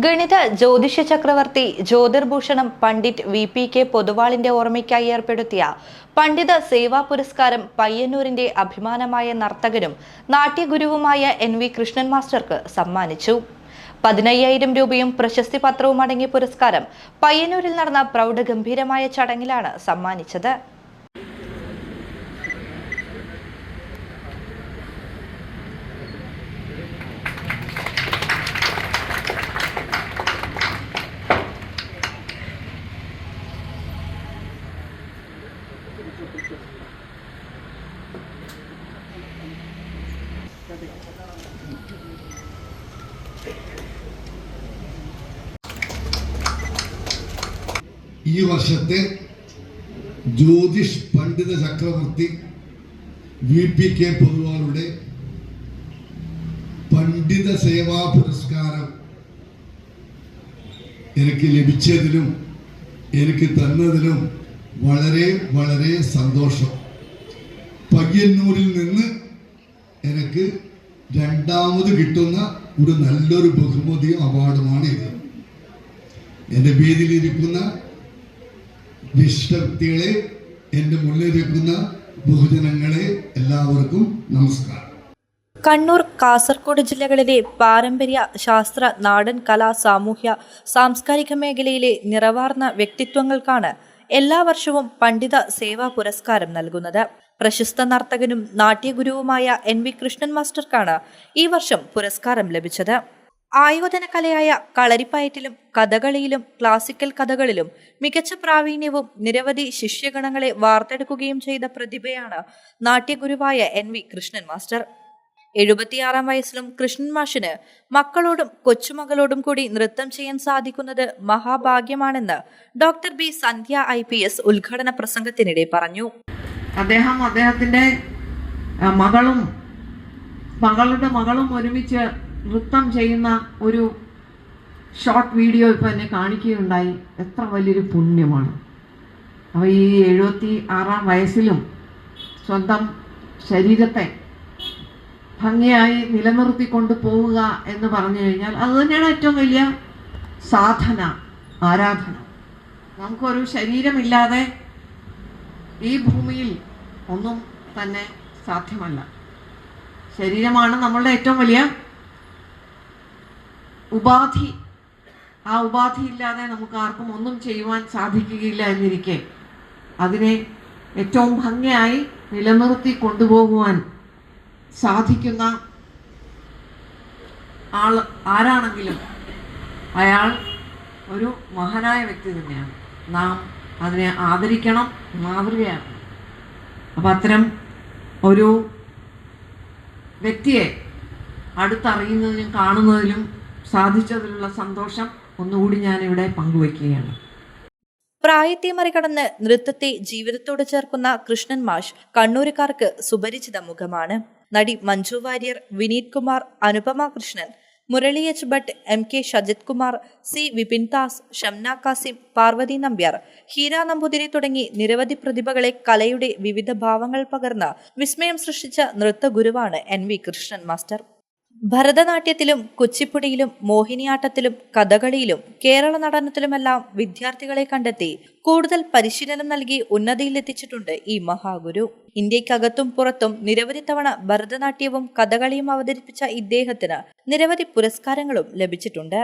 ഗണിത ജ്യോതിഷ ചക്രവർത്തി ജ്യോതിർഭൂഷണം പണ്ഡിറ്റ് വി പി കെ പൊതുവാളിന്റെ ഓർമ്മയ്ക്കായി ഏർപ്പെടുത്തിയ പണ്ഡിത സേവാ പുരസ്കാരം പയ്യന്നൂരിന്റെ അഭിമാനമായ നർത്തകനും നാട്യഗുരുവുമായ എൻ വി കൃഷ്ണൻ മാസ്റ്റർക്ക് സമ്മാനിച്ചു. പതിനയ്യായിരം രൂപയും പ്രശസ്തി പത്രവും അടങ്ങിയ പുരസ്കാരം പയ്യന്നൂരിൽ നടന്ന പ്രൗഢഗംഭീരമായ ചടങ്ങിലാണ് സമ്മാനിച്ചത്. ഈ വർഷത്തെ ജ്യോതിഷ് പണ്ഡിത ചക്രവർത്തി വി പി കെ പൊതുവാളുടെ പണ്ഡിത സേവാ പുരസ്കാരം എനിക്ക് ലഭിച്ചതിലും എനിക്ക് തന്നതിലും വളരെ വളരെ സന്തോഷം. പയ്യന്നൂരിൽ നിന്ന് എനിക്ക് രണ്ടാമത് കിട്ടുന്ന ഒരു നല്ലൊരു ബഹുമതി അവാർഡുമാണ് ഇത്. എന്റെ പേരിലിരിക്കുന്ന വിശ്വക്തികളെ എന്റെ മുന്നിലിരിക്കുന്ന ബഹുജനങ്ങളെ എല്ലാവർക്കും നമസ്കാരം. കണ്ണൂർ കാസർഗോഡ് ജില്ലകളിലെ പാരമ്പര്യ ശാസ്ത്ര നാടൻ കലാ സാമൂഹ്യ സാംസ്കാരിക മേഖലയിലെ നിറവാർന്ന വ്യക്തിത്വങ്ങൾക്കാണ് എല്ലാ വർഷവും പണ്ഡിത സേവാ പുരസ്കാരം നൽകുന്നത്. പ്രശസ്ത നർത്തകനും നാട്യഗുരുവുമായ എൻ വി കൃഷ്ണൻ മാസ്റ്റർക്കാണ് ഈ വർഷം പുരസ്കാരം ലഭിച്ചത്. ആയോധന കലയായ കളരിപ്പയറ്റിലും കഥകളിയിലും ക്ലാസിക്കൽ കഥകളിലും മികച്ച പ്രാവീണ്യവും നിരവധി ശിഷ്യഗണങ്ങളെ വാർത്തെടുക്കുകയും ചെയ്ത പ്രതിഭയാണ് നാട്യഗുരുവായ എൻ വി കൃഷ്ണൻ മാസ്റ്റർ. എഴുപത്തിയാറാം വയസ്സിലും കൃഷ്ണൻ മാഷിന് മക്കളോടും കൊച്ചുമകളോടും കൂടി നൃത്തം ചെയ്യാൻ സാധിക്കുന്നത് മഹാഭാഗ്യമാണെന്ന് ഡോക്ടർ ബി സന്ധ്യ ഐ ഉദ്ഘാടന പ്രസംഗത്തിനിടെ പറഞ്ഞു. അദ്ദേഹം അദ്ദേഹത്തിന്റെ മകളും മകളുടെ മകളും ഒരുമിച്ച് നൃത്തം ചെയ്യുന്ന ഒരു ഷോർട്ട് വീഡിയോ ഇപ്പോൾ എന്നെ കാണിക്കുകയുണ്ടായി. എത്ര വലിയൊരു പുണ്യമാണ്. അപ്പോൾ ഈ എഴുപത്തി ആറാം വയസ്സിലും സ്വന്തം ശരീരത്തെ ഭംഗിയായി നിലനിർത്തിക്കൊണ്ട് പോവുക എന്ന് പറഞ്ഞു കഴിഞ്ഞാൽ അത് തന്നെയാണ് ഏറ്റവും വലിയ സാധന ആരാധന. നമുക്കൊരു ശരീരമില്ലാതെ ഈ ഭൂമിയിൽ ഒന്നും തന്നെ സാധ്യമല്ല. ശരീരമാണ് നമ്മളുടെ ഏറ്റവും വലിയ ഉപാധി. ആ ഉപാധി ഇല്ലാതെ നമുക്ക് ആർക്കും ഒന്നും ചെയ്യുവാൻ സാധിക്കുകയില്ല എന്നിരിക്കെ. അതിനെ ഏറ്റവും ഭംഗിയായി നിലനിർത്തി കൊണ്ടുപോകുവാൻ സാധിക്കുന്ന ആൾ ആരാണെങ്കിലും അയാൾ ഒരു മഹാനായ വ്യക്തി തന്നെയാണ്. നാം അതിനെ ആദരിക്കണം മാതൃകയാക്കണം അപ്പം അത്തരം ഒരു വ്യക്തിയെ അടുത്തറിയുന്നതിനും കാണുന്നതിലും സാധിച്ചതിലുള്ള സന്തോഷം ഒന്നുകൂടി ഞാനിവിടെ പങ്കുവയ്ക്കുകയാണ്. പ്രായത്തെ മറികടന്ന് നൃത്തത്തെ ജീവിതത്തോട് ചേർക്കുന്ന കൃഷ്ണൻ മാഷ് കണ്ണൂരുകാർക്ക് സുപരിചിത മുഖമാണ്. നടി Manju Warrier Vineeth Kumar Anupama Krishnan Murali H Bhat M K Shajith Kumar C Vipin Das Shamna Kasim Parvathy Nambiar. Heera Namboothiri തുടങ്ങി നിരവധി പ്രതിഭകളെ കലയുടെ വിവിധ ഭാവങ്ങൾ പകർന്ന് വിസ്മയം സൃഷ്ടിച്ച നൃത്തഗുരുവാണ് എൻ വി കൃഷ്ണൻ മാസ്റ്റർ. ഭരതനാട്യത്തിലും കുച്ചിപ്പുടിയിലും മോഹിനിയാട്ടത്തിലും കഥകളിയിലും കേരള നടനത്തിലുമെല്ലാം വിദ്യാർത്ഥികളെ കണ്ടെത്തി കൂടുതൽ പരിശീലനം നൽകി ഉന്നതിയിലെത്തിച്ചിട്ടുണ്ട് ഈ മഹാഗുരു. ഇന്ത്യക്കകത്തും പുറത്തും നിരവധി തവണ ഭരതനാട്യവും കഥകളിയും അവതരിപ്പിച്ച ഇദ്ദേഹത്തിന് നിരവധി പുരസ്കാരങ്ങളും ലഭിച്ചിട്ടുണ്ട്.